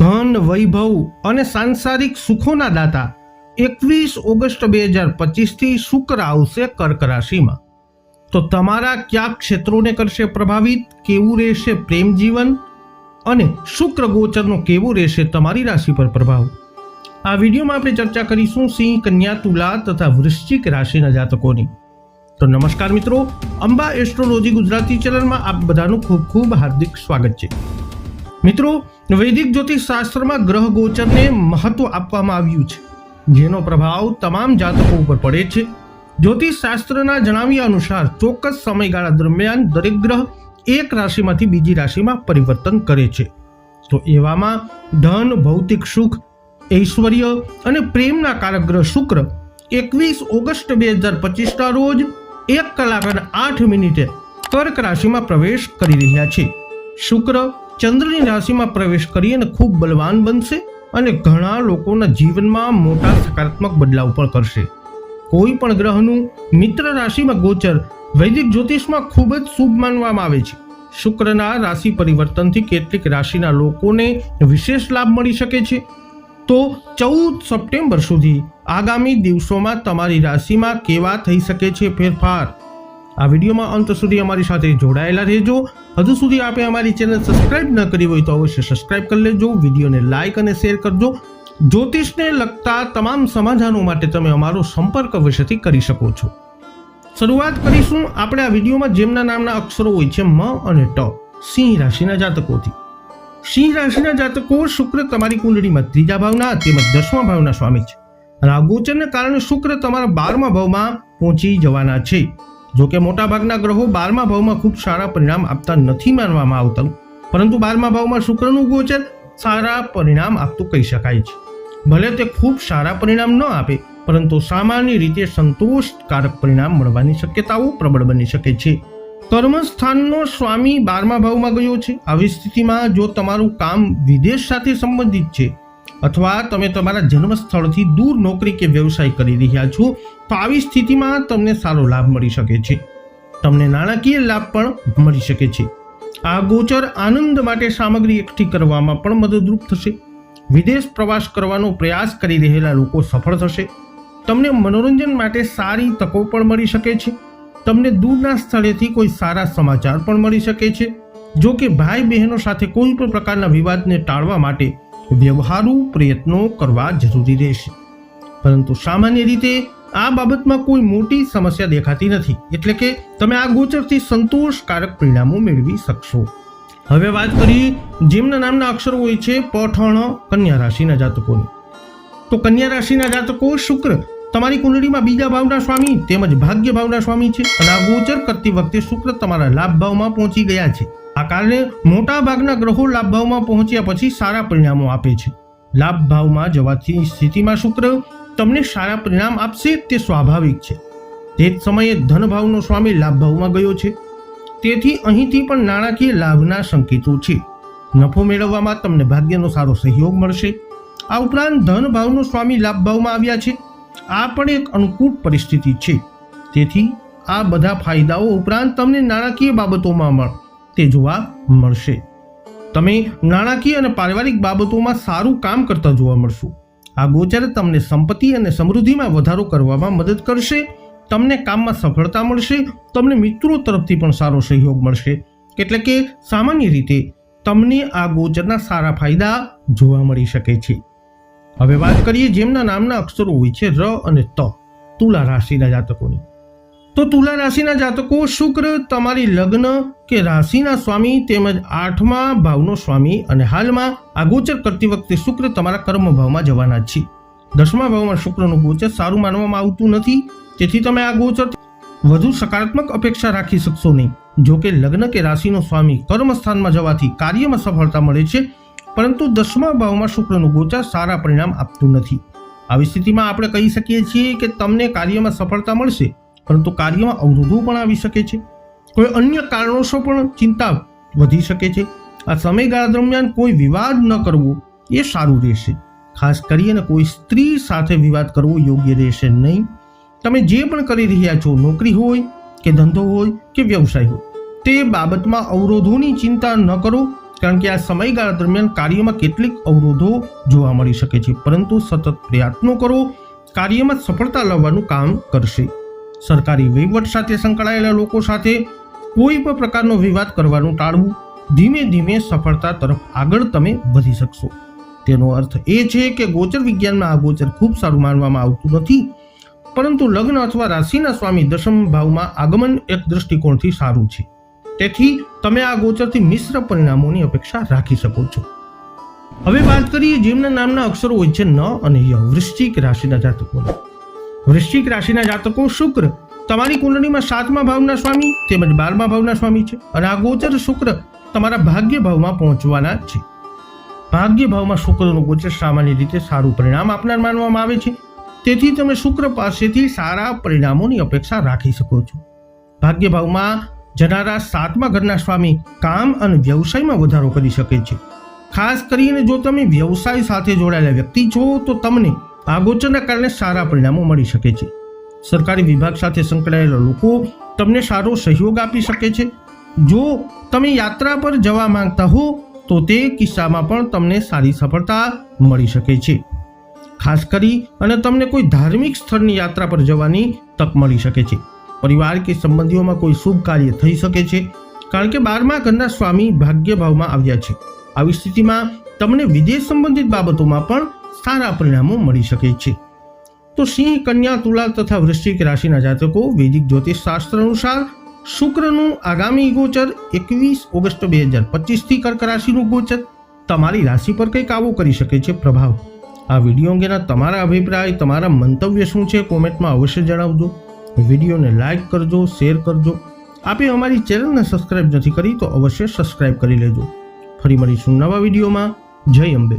ધન, વૈભવ અને સાંસારિક સુખોના દાતા એકવીસ ઓગસ્ટ બે હજાર પચીસથી શુક્ર આવશે કર્ક રાશિમાં. તો તમારા કયા ક્ષેત્રોને કરશે પ્રભાવિત? કેવું રહેશે પ્રેમ જીવન? અને શુક્ર ગોચરનો કેવો રહેશે તમારી રાશિ પર પ્રભાવ? આ વિડીયોમાં આપણે ચર્ચા કરીશું સિંહ, કન્યા, તુલા તથા વૃશ્ચિક રાશિના જાતકોની. તો નમસ્કાર મિત્રો, અંબા એસ્ટ્રોલોજી ગુજરાતી ચેનલમાં આપ બધાનું ખૂબ ખૂબ હાર્દિક સ્વાગત છે. મિત્રો, વૈદિક જ્યોતિષ શાસ્ત્રમાં ગ્રહ ગોચરને મહત્વ આપવામાં આવ્યું છે, જેનો પ્રભાવ તમામ જાતકો ઉપર પડે છે. જ્યોતિષ શાસ્ત્રના જણાવ્યા અનુસાર, ચોક્કસ સમયગાળા દરમિયાન દરેક ગ્રહ એક રાશિમાંથી બીજી રાશિમાં પરિવર્તન કરે છે. તો એવામાં ધન, ભૌતિક સુખ, ઐશ્વર્ય અને પ્રેમના કારક ગ્રહ શુક્ર એકવીસ ઓગસ્ટ બે હજાર પચીસના રોજ એક કલાક અને આઠ મિનિટે કર્ક રાશિમાં પ્રવેશ કરી રહ્યા છે. શુક્ર ચંદ્રની રાશિમાં પ્રવેશ કરી અને ખૂબ બલવાન બનશે અને ઘણા લોકોના જીવનમાં મોટા સકારાત્મક બદલાવ પણ કરશે. કોઈ પણ ગ્રહનું મિત્ર રાશિમાં ગોચર વૈદિક જ્યોતિષમાં ખૂબ જ શુભ માનવામાં આવે છે. શુક્રના રાશિ પરિવર્તનથી કેટલીક રાશિના લોકોને વિશેષ લાભ મળી શકે છે. તો ચૌદ સપ્ટેમ્બર સુધી આગામી દિવસોમાં તમારી રાશિમાં કેવા થઈ શકે છે ફેરફાર? આ વિડીયોમાં અંત સુધી અમારી સાથે જોડાયેલા રહેજો. હજુ સુધી આપે અમારી ચેનલ સબસ્ક્રાઇબ ન કરી હોય તો અવશ્ય સબસ્ક્રાઇબ કરી લેજો, વિડીયોને લાઇક અને શેર કરજો. જ્યોતિષને લગતા તમામ સમાધાનો માટે તમે અમારો સંપર્ક અવશ્યથી કરી શકો છો. શરૂઆત કરીશું આપણે આ વિડીયોમાં જેમના નામના અક્ષરો હોય છે મ અને ટ, સિંહ રાશિના જાતકોથી. સિંહ રાશિના જાતકો શુક્ર તમારી કુંડળીમાં ત્રીજા ભાવના તેમજ દસમા ભાવના સ્વામી છે. અને આ કારણે શુક્ર તમારા બારમા ભાવમાં પહોંચી જવાના છે. જો કે મોટાભાગના ગ્રહો બારમા ભાવમાં ખૂબ સારા પરિણામ આપતા નથી માનવામાં આવતા. પરંતુ બારમા ભાવમાં શુક્રનું ગોચર સારા પરિણામ આપતું કહી શકાય છે. ભલે તે ખૂબ સારા પરિણામ ન આપે, પરંતુ સામાન્ય રીતે સંતોષકારક પરિણામ મળવાની શક્યતાઓ પ્રબળ બની શકે છે. કર્મસ્થાનનો સ્વામી બારમા ભાવમાં ગયો છે. આવી સ્થિતિમાં જો તમારું કામ વિદેશ સાથે સંબંધિત છે અથવા તમે તમારા જન્મ સ્થળથી દૂર નોકરી કે વ્યવસાય કરી રહ્યા છો, તો આવી સ્થિતિમાં તમને સારો લાભ મળી શકે છે. તમને નાણાકીય લાભ પણ મળી શકે છે. આ ગોચર આનંદ માટે સામગ્રી એકઠી કરવામાં પણ મદદરૂપ થશે. વિદેશ પ્રવાસ કરવાનો પ્રયાસ કરી રહેલા લોકો સફળ થશે. તમને મનોરંજન માટે સારી તકો પણ મળી શકે છે. તમને દૂરના સ્થળેથી કોઈ સારા સમાચાર પણ મળી શકે છે. જો કે ભાઈ બહેનો સાથે કોઈ પણ પ્રકારના વિવાદને ટાળવા માટે વ્યવહારુ પ્રયત્નો કરવા જરૂરી રહેશે. પરંતુ સામાન્ય રીતે આ બાબતમાં કોઈ મોટી સમસ્યા દેખાતી નથી. એટલે કે તમે આ ગોચરથી સંતોષકારક પરિણામો મેળવી શકશો. હવે વાત કરીએ જેમના નામના અક્ષરો હોય છે પઠણ, કન્યા રાશિના જાતકોની. તો કન્યા રાશિના જાતકો શુક્ર તમારી કુંડળીમાં બીજા ભાવના સ્વામી તેમજ ભાગ્ય ભાવના સ્વામી છે. અને આ ગોચર કરતી વખતે શુક્ર તમારા લાભ ભાવમાં પહોંચી ગયા છે. આ કારણે મોટા ભાગના ગ્રહો લાભ ભાવમાં પહોંચ્યા પછી સારા પરિણામો આપે છે. લાભ ભાવમાં જવાથી સ્થિતિમાં શુક્ર તમને સારા પરિણામ આપશે તે સ્વાભાવિક છે. તે જ સમયે ધન ભાવનો સ્વામી લાભ ભાવમાં ગયો છે. તેથી અહીંથી પણ નાણાકીય લાભના સંકેતો છે. નફો મેળવવામાં તમને ભાગ્યનો સારો સહયોગ મળશે. આ ઉપરાંત ધન ભાવનો સ્વામી લાભ ભાવમાં આવ્યા છે. આ પણ એક અનુકૂળ પરિસ્થિતિ છે. તેથી આ બધા ફાયદાઓ ઉપરાંત તમને નાણાકીય બાબતોમાં પણ તે જોવા મળશે. તમે નાણાકીય અને પારિવારિક બાબતોમાં સારું કામ કરતા જોવા મળશો. આ ગોચર તમને સંપત્તિ અને સમૃદ્ધિમાં વધારો કરવામાં મદદ કરશે, તમને કામમાં સફળતા મળશે, તમને મિત્રો તરફથી પણ સારો સહયોગ મળશે. એટલે કે સામાન્ય રીતે તમને આ ગોચરના સારા ફાયદા જોવા મળી શકે છે. હવે વાત કરીએ જેમના નામના અક્ષરો હોય છે ર અને ત, તુલા રાશિના જાતકોની. તો તુલા રાશિના જાતકો શુક્ર, તમારી લગ્ન કે રાશિના સ્વામી તેમજ આઠમા ભાવનો સ્વામી અને હાલમાં આ ગોચર કરતી વખતે શુક્ર તમારા કર્મ ભાવમાં જવાના છે. દસમા ભાવમાં શુક્રનું ગોચર સારું માનવામાં આવતું નથી, તેથી તમે આ ગોચર વધુ સકારાત્મક અપેક્ષા રાખી શકશો નહીં. જો કે લગ્ન કે રાશિનો સ્વામી કર્મ સ્થાનમાં જવાથી કાર્યમાં સફળતા મળે છે, પરંતુ દસમા ભાવમાં શુક્રનું ગોચર સારા પરિણામ આપતું નથી. આવી સ્થિતિમાં આપણે કહી શકીએ છીએ કે તમને કાર્યમાં સફળતા મળશે. પરંતુ કાર્યમાં અવરોધો પણ આવી શકે છે. કોઈ અન્ય કારણોસર પણ ચિંતા વધી શકે છે. આ સમયગાળા દરમિયાન કોઈ વિવાદ ન કરવો એ સારું રહેશે. ખાસ કરીને કોઈ સ્ત્રી સાથે વિવાદ કરવો યોગ્ય રહેશે નહીં. તમે જે પણ કરી રહ્યા છો, નોકરી હોય કે ધંધો હોય કે વ્યવસાય હોય, તે બાબતમાં અવરોધોની ચિંતા ન કરો, કારણ કે આ સમયગાળા દરમિયાન કાર્યમાં કેટલીક અવરોધો જોવા મળી શકે છે. પરંતુ સતત પ્રયત્નો કરો, કાર્યમાં સફળતા લાવવાનું કામ કરશે. સરકારી વહીવટ સાથે સંકળાયેલા લોકો સાથે કોઈ પણ પ્રકારનો વિવાદ કરવાનું ટાળવું ધીમે ધીમે સફળતા તરફ આગળ તમે વધી શકશો. તેનો અર્થ એ છે કે ગોચર વિજ્ઞાનમાં આ ગોચર ખૂબ સારું માનવામાં આવતું નથી, પરંતુ લગ્ન અથવા રાશિના સ્વામી દશમ ભાવમાં આગમન એક દૃષ્ટિકોણથી સારું છે. તેથી તમે આ ગોચરથી મિશ્ર પરિણામોની અપેક્ષા રાખી શકો છો. હવે વાત કરીએ જેમના નામના અક્ષરો હોય છે ન અને ય, વૃશ્ચિક રાશિના જાતકોના. વૃશ્ચિક રાશિના જાતકો શુક્ર. તમારી કુંડળીમાં સાતમા ભાવના સ્વામી તેમજ બારમા ભાવના સ્વામી છે અને આ ગોચર શુક્ર તમારા ભાગ્ય ભાવમાં પહોંચવાના છે. ભાગ્ય ભાવમાં શુક્રનું ગોચર સામાન્ય રીતે સારું પરિણામ આપનાર માનવામાં આવે છે. તેથી તમે શુક્ર પાસેથી સારા પરિણામોની અપેક્ષા રાખી શકો છો. ભાગ્ય ભાવમાં જનારા સાતમા ઘરના સ્વામી કામ અને વ્યવસાયમાં વધારો કરી શકે છે. ખાસ કરીને જો તમે વ્યવસાય સાથે જોડાયેલા વ્યક્તિ છો તો તમને આ કારણે સારા પરિણામો મળી શકે છે. સરકારી વિભાગ સાથે સંકળાયેલા લોકો તમને સારો સહયોગ આપી શકે છે. જો તમે યાત્રા પર જવા માંગતા હો, તો તે કિસ્સામાં પણ તમને સારી સફળતા મળી શકે છે. ખાસ કરી અને તમને કોઈ ધાર્મિક સ્થળની યાત્રા પર જવાની તક મળી શકે છે. પરિવાર કે સંબંધીઓમાં કોઈ શુભ કાર્ય થઈ શકે છે. કારણ કે બારમા ઘરના સ્વામી ભાગ્યભાવમાં આવ્યા છે. આવી સ્થિતિમાં તમને વિદેશ સંબંધિત બાબતોમાં પણ સારા પરિણામો મળી શકે છે. તો સિંહ, કન્યા, તુલા તથા વૃશ્ચિક રાશિના જાતકો વૈદિક જ્યોતિષ શાસ્ત્ર અનુસાર શુક્રનું આગામી ગોચર એકવીસ ઓગસ્ટ બે હજાર પચીસથી કર્ક રાશિનું ગોચર. તમારી રાશિ પર કંઈક આવો કરી શકે છે પ્રભાવ. આ વીડિયો અંગેના તમારા અભિપ્રાય, તમારા મંતવ્ય શું છે કોમેન્ટમાં અવશ્ય જણાવજો. વિડીયોને લાઇક કરજો, શેર કરજો. આપે અમારી ચેનલને સબસ્ક્રાઇબ નથી કરી તો અવશ્ય સબસ્ક્રાઇબ કરી લેજો. ફરી મળીશું નવા વિડીયોમાં. જય અંબે.